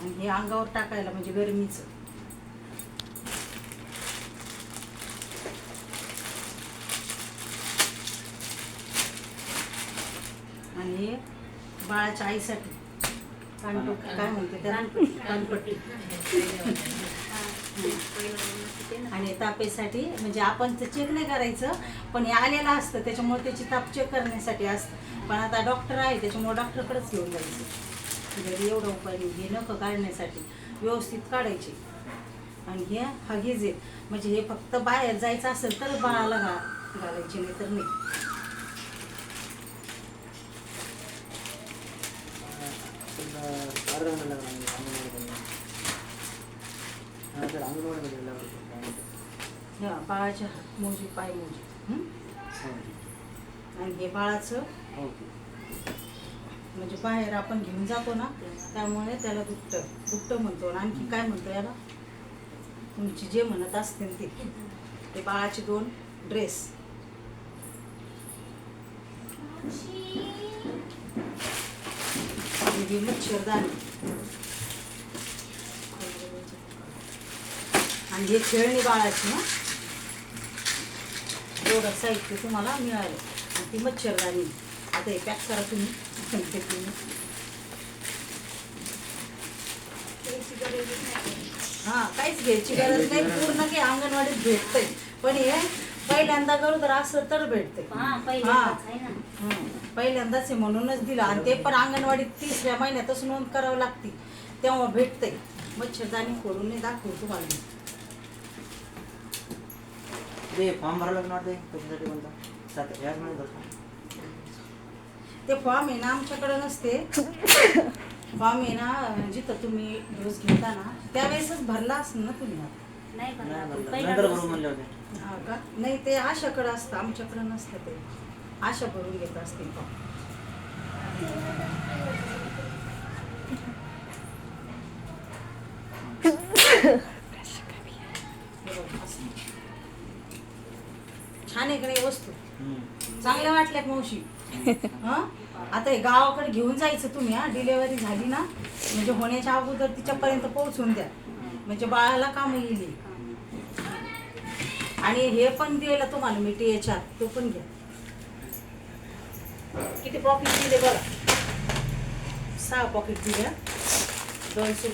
आणि हे अंगावर टाकायला म्हणजे गरमीचं. आणि हे बाळाच्या आईसाठी काय म्हणते त्याला? कानपट्टी. आणि तापेसाठी म्हणजे आपण ते चेक नाही करायचं पण हे आलेलं असतं त्याच्यामुळे त्याची ताप चेक करण्यासाठी असतं. पण आता डॉक्टर आहे त्याच्यामुळे डॉक्टरकडेच घेऊन जायचं. घरी एवढा उपाय नाही हे नखं काढण्यासाठी व्यवस्थित काढायचे. आणि हे हगीज आहे म्हणजे हे फक्त बाहेर जायचं असेल तर बाळाला घा घालायचे नाही तर नाही. बाळाच्या मोजी पाय मोजी हं? आणि हे बाळाचं म्हणजे बाहेर आपण घेऊन जातो ना त्यामुळे त्याला दुपट दुपट म्हणतो. आणखी काय म्हणतो याला? तुमची जे म्हणत असतील ते. ते बाळाचे दोन ड्रेस आणि मच्छरदाणी आणि हे खेळणी बाळाची ना. एवढं साहित्य तुम्हाला मिळालं. आणि ती मच्छरदाणी आता हे पॅक करा तुम्ही. हा काहीच घ्यायची गरज नाही. पूर्ण की अंगणवाडीत भेटतंय. पण हे पहिल्यांदा गरोदर असं तर भेटते हा पहिल्यांदाच आहे ना. हं. पहिल्यांदाच आहे म्हणूनच दिलं. आणि ते पण अंगणवाडीत तिसऱ्या महिन्यातच नोंद करावं लागते. तेव्हा भेटते मच्छरदाणी खोडून नाही दाखवू तुम्हाला. ते फॉर्म भरायला लागणार ते कशासाठी बोलता? सात याच महिन्यात. ते फॉर्म आहे ना आमच्याकडे नसते फॉर्म आहे ना जिथं तुम्ही डोस घेता ना त्यावेळेसच भरला असेल ना तुम्ही आता. नाही पण नाही आपण भरलं. पहिला नंतर डोस- भरून म्हणले होते हा का नाही ते आशाकडे असतं आमच्याकडे नसतं ते आशा भरून घेत असतील फॉर्म हे बघ, असं. छान आहे का नाही वस्तू हम्म. चांगल्या वाटल्या का मावशी हं? आता हे गावाकडे घेऊन जायचं तुम्ही हा? डिलेवरी झाली ना म्हणजे होण्याच्या अगोदर तिच्यापर्यंत पोहोचून द्या. म्हणजे बाळाला काम येईल. आणि हे पण दिलं तुम्हाला मी टी एच आर तो पण घ्या. किती पॉकेट दिले बघा? सहा पॉकेट दिल्या. दोनशे